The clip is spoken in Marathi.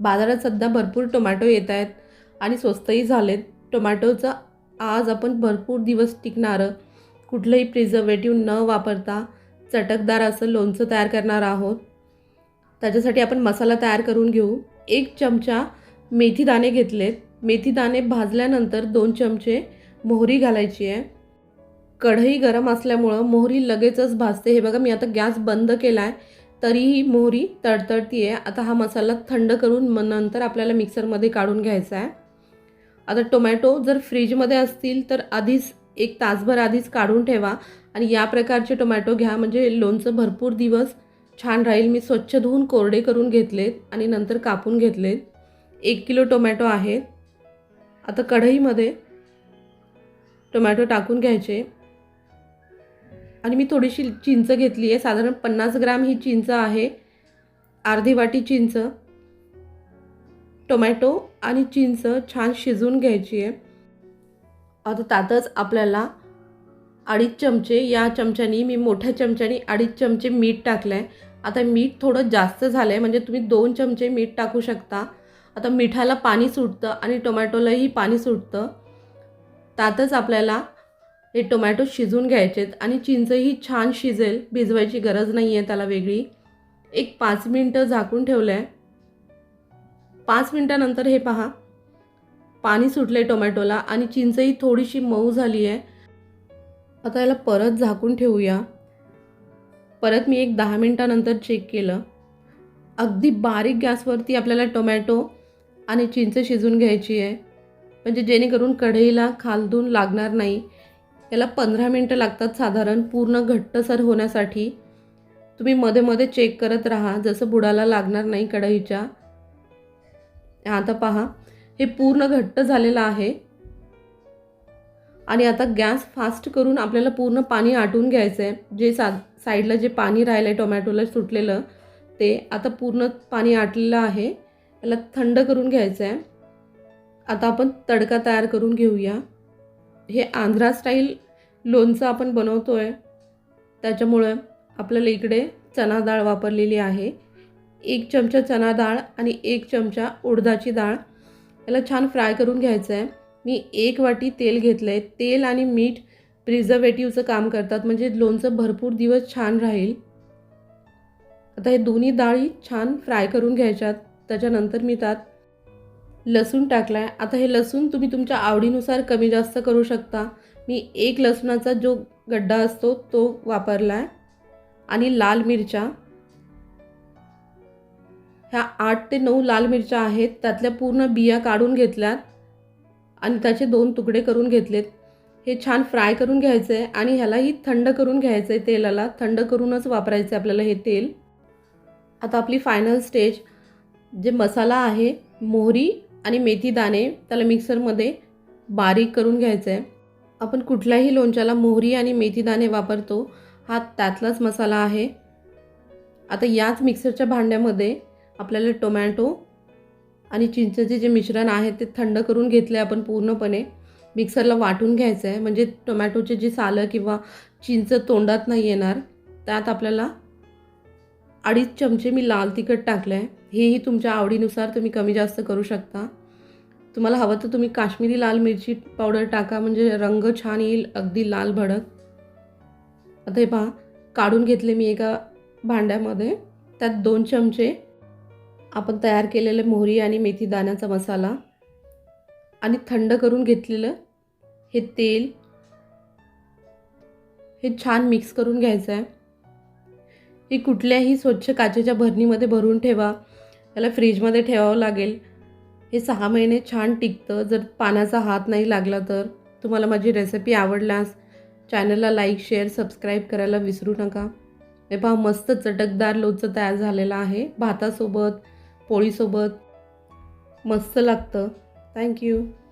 बाजारात सध्या भरपूर टोमॅटो येत आहेत आणि स्वस्तही झालेत. टोमॅटोचं आज आपण भरपूर दिवस टिकणारं कुठलंही प्रिझर्वेटिव्ह न वापरता चटकदार असं लोणचं तयार करणार आहोत. त्याच्यासाठी आपण मसाला तयार करून घेऊ. एक चमचा मेथी दाणे घेतलेत. मेथी दाणे भाजल्यानंतर दोन चमचे मोहरी घालायची आहे. कढई गरम असल्यामुळं मोहरी लगेचच भाजते. हे बघा मी आता गॅस बंद केला आहे तरीही मोहरी तडतडती आहे आता हा मसाला थंड करून मग नंतर आपल्याला मिक्सरमध्ये काढून घ्यायचा आहे. आता टोमॅटो जर फ्रीजमध्ये असतील तर आधीच एक तासभर आधीच काढून ठेवा आणि या प्रकारचे टोमॅटो घ्या. म्हणजे लोणचं भरपूर दिवस छान राहील. मी स्वच्छ धुवून कोरडे करून घेतलेत आणि नंतर कापून घेतलेत. एक किलो टोमॅटो आहेत. आता कढईमध्ये टोमॅटो टाकून घ्यायचे. आणि मी थोडीशी चिंच घेतली आहे. साधारण पन्नास ग्राम ही चिंच आहे. अर्धी वाटी चिंच टोमॅटो आणि चिंच छान शिजवून घ्यायची आहे. आता त्यातच आपल्याला अडीच चमचे या चमच्यानी मी मोठ्या चमच्यानी अडीच चमचे मीठ टाकलं आहे आता मीठ थोडं जास्त झालं आहे म्हणजे तुम्ही दोन चमचे मीठ टाकू शकता. आता मिठाला पाणी सुटतं आणि टोमॅटोलाही पाणी सुटतं. त्यातच आपल्याला हे टोमॅटो शिजून घ्यायचेत आणि चिंचही छान शिजेल भिजवायची गरज नाही आहे त्याला वेगळी. एक पाच मिनटं झाकून ठेवलं आहे पाच मिनटानंतर हे पहा. पाणी सुटलं आहे टोमॅटोला आणि चिंचही थोडीशी मऊ झाली आहे आता याला परत झाकून ठेवूया. परत मी एक दहा मिनटानंतर चेक केलं. अगदी बारीक गॅसवरती आपल्याला टोमॅटो आणि चिंच शिजून घ्यायची आहे म्हणजे जेणेकरून कढईला खालदून लागणार नाही. याला पंधरा मिनटं लागतात साधारण पूर्ण घट्टसर होण्यासाठी. तुम्ही मध्ये मध्ये चेक करत राहा जसं बुडाला लागणार नाही कढईच्या. आता पहा हे पूर्ण घट्ट झालेलं आहे. आणि आता गॅस फास्ट करून आपल्याला पूर्ण पाणी आटून घ्यायचं आहे जे सा साईडला जे पाणी राहिलं आहे टोमॅटोला सुटलेलं ते आता पूर्ण पाणी आटलेलं आहे. याला थंड करून घ्यायचं आहे आता आपण तडका तयार करून घेऊया. हे आंध्रा स्टाईल लोणचं आपण बनवतो आहे त्याच्यामुळं आपल्याला इकडे चना डाळ वापरलेली आहे. एक चमचा चना डाळ आणि एक चमचा उडदाची डाळ. याला छान फ्राय करून घ्यायचं आहे मी एक वाटी तेल घेतलं आहे तेल आणि मीठ प्रिझर्वेटिव्हचं काम करतात. म्हणजे लोणचं भरपूर दिवस छान राहील. आता हे दोन्ही डाळी छान फ्राय करून घ्यायच्यात. त्याच्यानंतर मी त्यात लसूण टाकला आहे आता हे लसूण तुम्ही तुमच्या आवडीनुसार कमी जास्त करू शकता. मी एक लसणाचा जो गड्डा असतो तो वापरला आहे आणि लाल मिरच्या. ह्या आठ ते नऊ लाल मिरच्या आहेत. त्यातल्या पूर्ण बिया काढून घेतल्यात. आणि त्याचे दोन तुकडे करून घेतलेत. हे छान फ्राय करून घ्यायचं आहे आणि ह्यालाही थंड करून घ्यायचं आहे तेलाला. थंड करूनच वापरायचं आहे आपल्याला हे तेल. आता आपली फायनल स्टेज जे मसाला आहे मोहरी आणि मेथी दाणे त्याला मिक्सरमध्ये बारीक करून घ्यायचं आहे आपण कुठल्याही लोणच्याला मोहरी आणि मेथी दाणे वापरतो हा त्यातलाच मसाला आहे. आता याच मिक्सरच्या भांड्यामध्ये आपल्याला टोमॅटो आणि चिंचेचे जे मिश्रण आहे ते थंड करून घेतले आपण पूर्णपणे. मिक्सरला वाटून घ्यायचं आहे म्हणजे टोमॅटोचे जे सालं किंवा चिंच तोंडात नाही येणार त्यात आपल्याला अडीच चमचे मी लाल तिखट टाकलं आहे हेही तुमच्या आवडीनुसार तुम्ही कमी जास्त करू शकता. तुम्हाला हवं तर तुम्ही काश्मीरी लाल मिरची पावडर टाका म्हणजे रंग छान येईल अगदी लाल भडक. आता हे पहा काढून घेतले मी एका भांड्यामध्ये. त्यात दोन चमचे आपण तयार केलेले मोहरी आणि मेथी दाण्याचा मसाला आणि थंड करून घेतलेलं हे तेल हे छान मिक्स करून घ्यायचं आहे हे कुठल्याही स्वच्छ काचेच्या भरणीमध्ये भरून ठेवा. त्याला फ्रीजमध्ये ठेवावं लागेल. हे सहा महिने छान टिकतं. जर पाण्याचा हात नाही लागला तर. तुम्हाला माझी रेसिपी आवडल्यास चॅनलला लाईक शेअर सबस्क्राईब करायला विसरू नका. हे पहा मस्त चटकदार लोणचं तयार झालेलं आहे. भातासोबत पोळीसोबत. मस्त लागतं. थँक्यू